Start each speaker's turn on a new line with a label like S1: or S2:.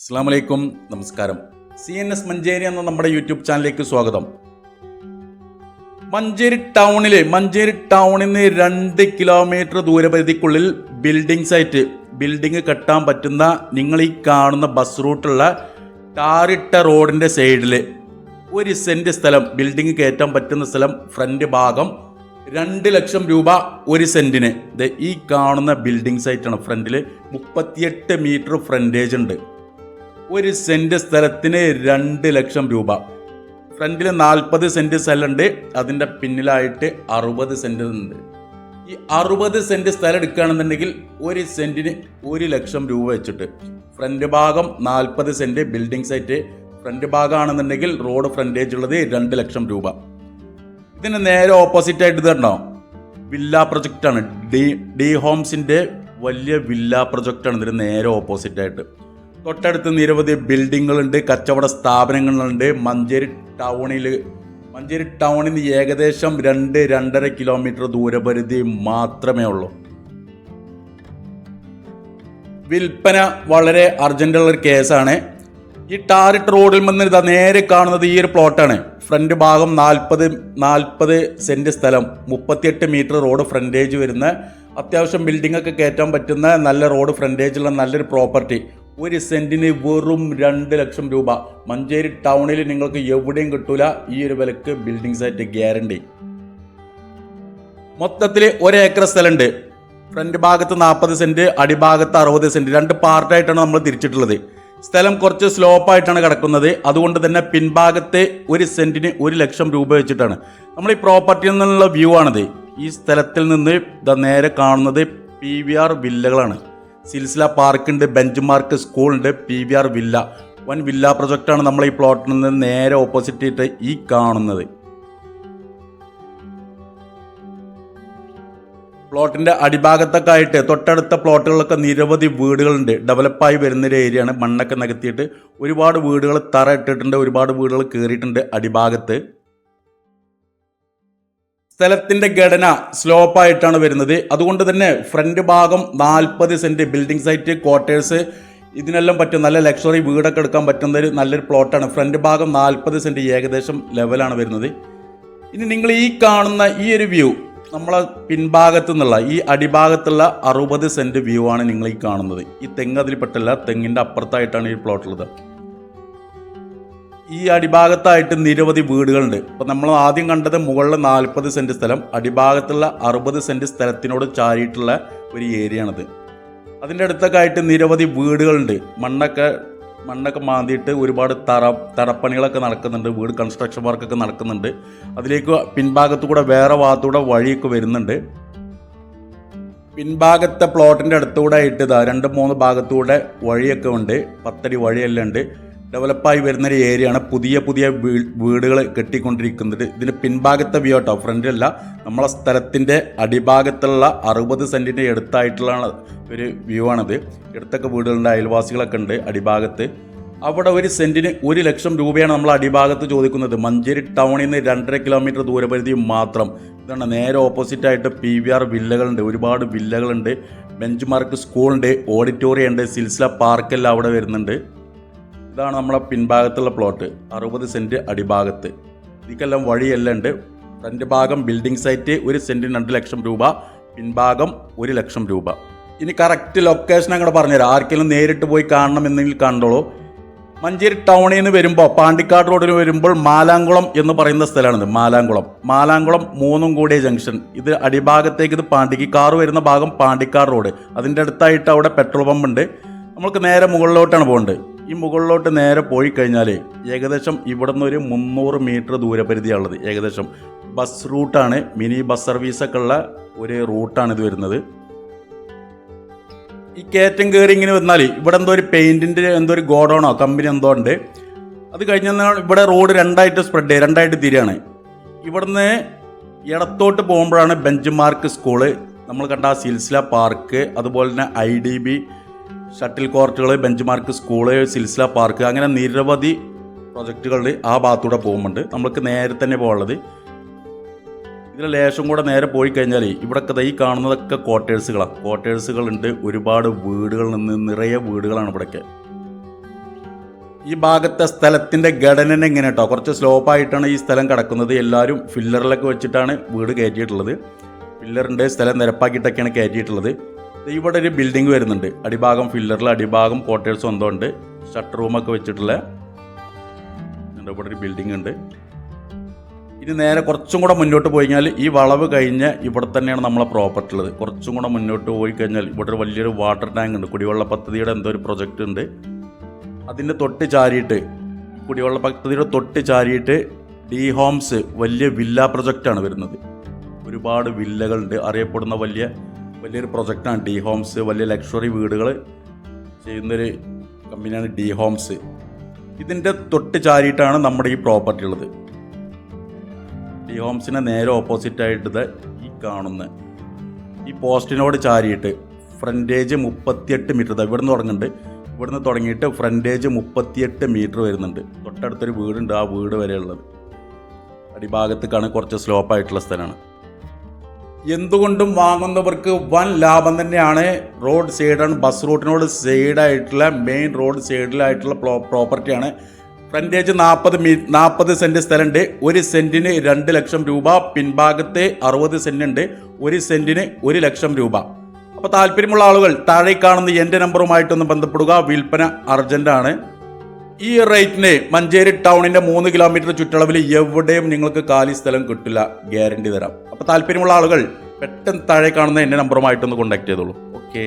S1: അസ്സാം വലൈക്കും നമസ്കാരം. സി എൻ എസ് മഞ്ചേരി എന്ന നമ്മുടെ യൂട്യൂബ് ചാനലിലേക്ക് സ്വാഗതം. മഞ്ചേരി ടൗണിലെ മഞ്ചേരി ടൗണിൽ നിന്ന് രണ്ട് കിലോമീറ്റർ ദൂരപരിധിക്കുള്ളിൽ ബിൽഡിംഗ് സൈറ്റ് ബിൽഡിംഗ് കെട്ടാൻ പറ്റുന്ന നിങ്ങൾ ഈ കാണുന്ന ബസ് റൂട്ടുള്ള ടാറിട്ട റോഡിന്റെ സൈഡിൽ ഒരു സെന്റ് സ്ഥലം ബിൽഡിംഗ് കയറ്റാൻ പറ്റുന്ന സ്ഥലം ഫ്രണ്ട് ഭാഗം രണ്ട് ലക്ഷം രൂപ ഒരു സെന്റിന് ഈ കാണുന്ന ബിൽഡിംഗ് സൈറ്റാണ് ഫ്രണ്ടിൽ മുപ്പത്തിയെട്ട് മീറ്റർ ഫ്രണ്ടേജ് ഉണ്ട്. ഒരു സെന്റ് സ്ഥലത്തിന് രണ്ട് ലക്ഷം രൂപ. ഫ്രണ്ടിൽ നാൽപ്പത് സെന്റ് സ്ഥലമുണ്ട് അതിന്റെ പിന്നിലായിട്ട് അറുപത് സെന്റ് ഉണ്ട്. ഈ അറുപത് സെന്റ് സ്ഥലം എടുക്കുകയാണെന്നുണ്ടെങ്കിൽ ഒരു സെന്റിന് ഒരു ലക്ഷം രൂപ വെച്ചിട്ട് ഫ്രണ്ട് ഭാഗം നാൽപ്പത് സെന്റ് ബിൽഡിംഗ് സൈറ്റ് ഫ്രണ്ട് ഭാഗമാണെന്നുണ്ടെങ്കിൽ റോഡ് ഫ്രണ്ടേജ് ഉള്ളത് രണ്ട് ലക്ഷം രൂപ. ഇതിന് നേരെ ഓപ്പോസിറ്റ് ആയിട്ട് കണ്ടോ? വില്ല പ്രൊജക്റ്റാണ്. ഡി ഡി ഹോംസിന്റെ വലിയ വില്ല പ്രൊജക്റ്റാണ് ഇതിന് നേരെ ഓപ്പോസിറ്റ് ആയിട്ട്. തൊട്ടടുത്ത് നിരവധി ബിൽഡിങ്ങുകളുണ്ട് കച്ചവട സ്ഥാപനങ്ങളുണ്ട്. മഞ്ചേരി ടൗണിൽ മഞ്ചേരി ടൗണിൽ നിന്ന് ഏകദേശം രണ്ട് രണ്ടര കിലോമീറ്റർ ദൂരപരിധി മാത്രമേ ഉള്ളൂ. വിൽപ്പന വളരെ അർജന്റുള്ള ഒരു കേസാണ്. ഈ ടാറിട്ട് റോഡിൽ നിന്ന് ഇതാ നേരെ കാണുന്നത് ഈ ഒരു പ്ലോട്ടാണ്. ഫ്രണ്ട് ഭാഗം നാൽപ്പത് നാൽപ്പത് സെന്റ് സ്ഥലം മുപ്പത്തിയെട്ട് മീറ്റർ റോഡ് ഫ്രണ്ടേജ് വരുന്ന അത്യാവശ്യം ബിൽഡിംഗ് ഒക്കെ കയറ്റാൻ പറ്റുന്ന നല്ല റോഡ് ഫ്രണ്ടേജുള്ള നല്ലൊരു പ്രോപ്പർട്ടി. ഒരു സെന്റിന് വെറും രണ്ട് ലക്ഷം രൂപ. മഞ്ചേരി ടൗണിൽ നിങ്ങൾക്ക് എവിടെയും കിട്ടൂല. ഈ ഒരു വിലക്ക് ബിൽഡിംഗ് സൈറ്റ് ഗ്യാരണ്ടി മൊത്തത്തിൽ ഒരേക്കർ സ്ഥലമുണ്ട്. ഫ്രണ്ട് ഭാഗത്ത് നാൽപ്പത് സെന്റ് അടിഭാഗത്ത് അറുപത് സെന്റ് രണ്ട് പാർട്ടായിട്ടാണ് നമ്മൾ തിരിച്ചിട്ടുള്ളത്. സ്ഥലം കുറച്ച് സ്ലോപ്പായിട്ടാണ് കിടക്കുന്നത്. അതുകൊണ്ട് തന്നെ പിൻഭാഗത്തെ ഒരു സെന്റിന് ഒരു ലക്ഷം രൂപ വെച്ചിട്ടാണ്. നമ്മൾ ഈ പ്രോപ്പർട്ടിയിൽ നിന്നുള്ള വ്യൂ ആണിത്. ഈ സ്ഥലത്തിൽ നിന്ന് നേരെ കാണുന്നത് പി വി ആർ വില്ലകളാണ്. സിൽസില പാർക്ക് ഉണ്ട് ബെഞ്ച് മാർക്ക് സ്കൂൾ ഉണ്ട് P V R villa one villa പ്രൊജക്റ്റാണ് നമ്മൾ ഈ പ്ലോട്ടിൽ നിന്ന് നേരെ ഓപ്പോസിറ്റ് ആയിട്ട് ഈ കാണുന്നത്. പ്ലോട്ടിന്റെ അടിഭാഗത്തൊക്കെ ആയിട്ട് തൊട്ടടുത്ത പ്ലോട്ടുകളിലൊക്കെ നിരവധി വീടുകളുണ്ട്. ഡെവലപ്പായി വരുന്നൊരു ഏരിയയാണ് മണ്ണൊക്കെ നികത്തിയിട്ട് ഒരുപാട് വീടുകൾ തറ ഇട്ടിട്ടുണ്ട് ഒരുപാട് വീടുകൾ കയറിയിട്ടുണ്ട് അടിഭാഗത്ത്. സ്ഥലത്തിന്റെ ഘടന സ്ലോപ്പ് ആയിട്ടാണ് വരുന്നത്. അതുകൊണ്ട് തന്നെ ഫ്രണ്ട് ഭാഗം നാൽപ്പത് സെന്റ് ബിൽഡിംഗ് സൈറ്റ് ക്വാർട്ടേഴ്സ് ഇതിനെല്ലാം പറ്റും നല്ല ലക്ഷറി വീടൊക്കെ എടുക്കാൻ പറ്റുന്ന ഒരു നല്ലൊരു പ്ലോട്ടാണ്. ഫ്രണ്ട് ഭാഗം നാൽപ്പത് സെന്റ് ഏകദേശം ലെവലാണ് വരുന്നത്. ഇനി നിങ്ങൾ ഈ കാണുന്ന ഈ ഒരു വ്യൂ നമ്മളെ പിൻഭാഗത്തു നിന്നുള്ള ഈ അടിഭാഗത്തുള്ള അറുപത് സെന്റ് വ്യൂ ആണ് നിങ്ങൾ ഈ കാണുന്നത്. ഈ തെങ്ങ് അതിൽ പെട്ടല്ല തെങ്ങിന്റെ അപ്പുറത്തായിട്ടാണ് ഈ പ്ലോട്ട് ഉള്ളത്. ഈ അടിഭാഗത്തായിട്ട് നിരവധി വീടുകളുണ്ട്. ഇപ്പം നമ്മൾ ആദ്യം കണ്ടത് മുകളിൽ നാൽപ്പത് സെന്റ് സ്ഥലം അടിഭാഗത്തുള്ള അറുപത് സെന്റ് സ്ഥലത്തിനോട് ചാരിയിട്ടുള്ള ഒരു ഏരിയ ആണിത് അതിന്റെ അടുത്തൊക്കെ ആയിട്ട് നിരവധി വീടുകളുണ്ട്. മണ്ണൊക്കെ മണ്ണൊക്കെ മാന്തിയിട്ട് ഒരുപാട് തറ തറപ്പണികളൊക്കെ നടക്കുന്നുണ്ട്. വീട് കൺസ്ട്രക്ഷൻ വർക്കൊക്കെ നടക്കുന്നുണ്ട്. അതിലേക്ക് പിൻഭാഗത്തു കൂടെ വേറെ ഭാഗത്തൂടെ വഴിയൊക്കെ വരുന്നുണ്ട്. പിൻഭാഗത്തെ പ്ലോട്ടിന്റെ അടുത്തുകൂടെ ആയിട്ട് ഇതാ രണ്ട് മൂന്ന് ഭാഗത്തൂടെ വഴിയൊക്കെ ഉണ്ട്. പത്തടി വഴിയെല്ലാം ഉണ്ട്. ഡെവലപ്പായി വരുന്ന ഒരു ഏരിയയാണ് പുതിയ പുതിയ വീടുകൾ കെട്ടിക്കൊണ്ടിരിക്കുന്നത്. ഇതിന് പിൻഭാഗത്തെ വ്യൂ കേട്ടോ ഫ്രണ്ടിലല്ല നമ്മളെ സ്ഥലത്തിന്റെ അടിഭാഗത്തുള്ള അറുപത് സെന്റിന്റെ അടുത്തായിട്ടുള്ള ഒരു വ്യൂ ആണിത്. എടുത്തൊക്കെ വീടുകളുണ്ട്. അയൽവാസികളൊക്കെ ഉണ്ട് അടിഭാഗത്ത്. അവിടെ ഒരു സെന്റിന് ഒരു ലക്ഷം രൂപയാണ് നമ്മൾ അടിഭാഗത്ത് ചോദിക്കുന്നത്. മഞ്ചേരി ടൗണിൽ നിന്ന് രണ്ടര കിലോമീറ്റർ ദൂരപരിധി മാത്രം. ഇതാണ് നേരെ ഓപ്പോസിറ്റ് ആയിട്ട് പി വി ആർ വില്ലകളുണ്ട്. ഒരുപാട് വില്ലകളുണ്ട്. ബെഞ്ച് മാർക്ക് സ്കൂളുണ്ട് ഓഡിറ്റോറിയം ഉണ്ട്. സിൽസില പാർക്കെല്ലാം അവിടെ വരുന്നുണ്ട്. ഇതാണ് നമ്മളെ പിൻഭാഗത്തുള്ള പ്ലോട്ട് അറുപത് സെന്റ് അടിഭാഗത്ത്. ഇതിക്കെല്ലാം വഴിയെല്ലാം ഉണ്ട്. ഫ്രണ്ട് ഭാഗം ബിൽഡിംഗ് സൈറ്റ് ഒരു സെന്റിന് രണ്ട് ലക്ഷം രൂപ പിൻഭാഗം ഒരു ലക്ഷം രൂപ. ഇനി കറക്റ്റ് ലൊക്കേഷൻ അങ്ങോട്ട് പറഞ്ഞുതരാം. ആർക്കെങ്കിലും നേരിട്ട് പോയി കാണണം എന്നെങ്കിൽ കണ്ടോളൂ. മഞ്ചേരി ടൗണിൽ നിന്ന് വരുമ്പോൾ പാണ്ടിക്കാട് റോഡിന് വരുമ്പോൾ മാലാങ്കുളം എന്ന് പറയുന്ന സ്ഥലമാണിത്. മാലാങ്കുളം. മാലാങ്കുളം മൂന്നും കൂടിയ ജംഗ്ഷൻ ഇത് അടിഭാഗത്തേക്ക് ഇത് പാണ്ടിക്ക് കാറ് വരുന്ന ഭാഗം പാണ്ടിക്കാട് റോഡ് അതിന്റെ അടുത്തായിട്ട് അവിടെ പെട്രോൾ പമ്പ് ഉണ്ട്. നമ്മൾക്ക് നേരെ മുകളിലോട്ടാണ് പോകേണ്ടത്. ഈ മുകളിലോട്ട് നേരെ പോയി കഴിഞ്ഞാൽ ഏകദേശം ഇവിടെ നിന്ന് ഒരു മുന്നൂറ് മീറ്റർ ദൂരപരിധിയാണുള്ളത്. ഏകദേശം ബസ് റൂട്ടാണ് മിനി ബസ് സർവീസൊക്കെ ഉള്ള ഒരു റൂട്ടാണ് ഇത് വരുന്നത്. ഈ കയറ്റം കയറി ഇങ്ങനെ വന്നാൽ ഇവിടെ എന്തോ ഒരു പെയിന്റിന്റെ എന്തോ ഒരു ഗോഡൗണോ കമ്പനി എന്തോ ഉണ്ട്. അത് കഴിഞ്ഞാൽ ഇവിടെ റോഡ് രണ്ടായിട്ട് സ്പ്രെഡ് രണ്ടായിട്ട് തിരിയാണ്. ഇവിടുന്ന് ഇടത്തോട്ട് പോകുമ്പോഴാണ് ബെഞ്ച് മാർക്ക് സ്കൂൾ നമ്മൾ കണ്ട ആ സിൽസില പാർക്ക് അതുപോലെ തന്നെ ഐ ഡി ബി ഷട്ടിൽ കോർട്ടുകൾ benchmark school Silsila park അങ്ങനെ നിരവധി പ്രൊജക്റ്റുകളിൽ ആ ഭാഗത്തൂടെ പോകുന്നുണ്ട്. നമ്മൾക്ക് നേരെ തന്നെ പോകാനുള്ളത്. ഇതിൽ ലേശം കൂടെ നേരെ പോയി കഴിഞ്ഞാൽ ഇവിടൊക്കെ ഈ കാണുന്നതൊക്കെ ക്വാർട്ടേഴ്സുകളാണ് ക്വാർട്ടേഴ്സുകളുണ്ട് ഒരുപാട് വീടുകൾ നിന്ന് നിറയെ വീടുകളാണ് ഇവിടെയൊക്കെ ഈ ഭാഗത്തെ സ്ഥലത്തിന്റെ ഘടന എങ്ങനെ കേട്ടോ കുറച്ച് സ്ലോപ്പായിട്ടാണ് ഈ സ്ഥലം കിടക്കുന്നത്. എല്ലാവരും ഫില്ലറിലൊക്കെ വെച്ചിട്ടാണ് വീട് കയറ്റിയിട്ടുള്ളത്. ഫില്ലറിന്റെ സ്ഥലം നിരപ്പാക്കിയിട്ടൊക്കെയാണ് കയറ്റിയിട്ടുള്ളത്. ഇവിടെ ഒരു ബിൽഡിംഗ് വരുന്നുണ്ട്. അടിഭാഗം ഫില്ലറിൽ അടിഭാഗം ക്വാർട്ടേഴ്സ് സ്വന്തമുണ്ട് ഷട്ടർ റൂമൊക്കെ വെച്ചിട്ടുള്ള. ഇവിടെ ഒരു ബിൽഡിംഗ് ഉണ്ട്. ഇനി നേരെ കുറച്ചും കൂടെ മുന്നോട്ട് പോയി കഴിഞ്ഞാൽ ഈ വളവ് കഴിഞ്ഞ് ഇവിടെ തന്നെയാണ് നമ്മളെ പ്രോപ്പർട്ടി ഉള്ളത്. കുറച്ചും കൂടെ മുന്നോട്ട് പോയി കഴിഞ്ഞാൽ ഇവിടെ ഒരു വലിയൊരു വാട്ടർ ടാങ്ക് ഉണ്ട്. കുടിവെള്ള പദ്ധതിയുടെ എന്തോ ഒരു പ്രൊജക്റ്റ് ഉണ്ട്. അതിന്റെ തൊട്ട് ചാരിയിട്ട് കുടിവെള്ള പദ്ധതിയുടെ തൊട്ട് ചാരിയിട്ട് ഡി ഹോംസ് വലിയ വില്ല പ്രൊജക്റ്റാണ് വരുന്നത്. ഒരുപാട് വില്ലകളുണ്ട് അറിയപ്പെടുന്ന വലിയ വലിയൊരു പ്രൊജക്റ്റാണ് ഡി ഹോംസ് വലിയ ലക്ഷറി വീടുകൾ ചെയ്യുന്നൊരു കമ്പനിയാണ് ഡി ഹോംസ്. ഇതിന്റെ തൊട്ട് ചാരിയിട്ടാണ് നമ്മുടെ ഈ പ്രോപ്പർട്ടി ഉള്ളത്. ഡി ഹോംസിന് നേരെ ഓപ്പോസിറ്റ് ആയിട്ട് ദേ ഈ കാണുന്ന. ഈ പോസ്റ്റിനോട് ചാരിയിട്ട് ഫ്രണ്ടേജ് മുപ്പത്തിയെട്ട് മീറ്റർ ദാ ഇവിടുന്ന് തുടങ്ങുന്നുണ്ട്. ഇവിടുന്ന് തുടങ്ങിയിട്ട് ഫ്രണ്ടേജ് മുപ്പത്തിയെട്ട് മീറ്റർ വരുന്നുണ്ട്. തൊട്ടടുത്തൊരു വീടുണ്ട് ആ വീട് വരെയുള്ളത്. അടിഭാഗത്തേക്കാണ് കുറച്ച് സ്ലോപ്പായിട്ടുള്ള സ്ഥലമാണ്. എന്തുകൊണ്ടും വാങ്ങുന്നവർക്ക് വൻ ലാഭം തന്നെയാണ് റോഡ് സൈഡാണ് ബസ് റൂട്ടിനോട് സൈഡായിട്ടുള്ള മെയിൻ റോഡ് സൈഡിലായിട്ടുള്ള പ്രോപ്പർട്ടിയാണ് ഫ്രണ്ടേജ് നാൽപ്പത് മീ നാൽപ്പത് സെന്റ് സ്ഥലമുണ്ട് ഒരു സെന്റിന് രണ്ട് ലക്ഷം രൂപ പിൻഭാഗത്തെ അറുപത് സെന്റ് ഉണ്ട്. ഒരു സെന്റിന് ഒരു ലക്ഷം രൂപ. അപ്പോൾ താല്പര്യമുള്ള ആളുകൾ താഴെ കാണുന്ന എന്റെ നമ്പറുമായിട്ടൊന്ന് ബന്ധപ്പെടുക. വിൽപ്പന അർജന്റാണ് ഈ റേറ്റിന് മഞ്ചേരി ടൗണിന്റെ മൂന്ന് കിലോമീറ്റർ ചുറ്റളവിൽ എവിടെയും നിങ്ങൾക്ക് കാലി സ്ഥലം കിട്ടില്ല. ഗ്യാരണ്ടി തരാം. അപ്പോൾ താല്പര്യമുള്ള ആളുകൾ പെട്ടെന്ന് താഴെ കാണുന്ന എന്റെ നമ്പറുമായിട്ടൊന്ന് കോൺടാക്ട് ചെയ്തോളൂ. ഓക്കെ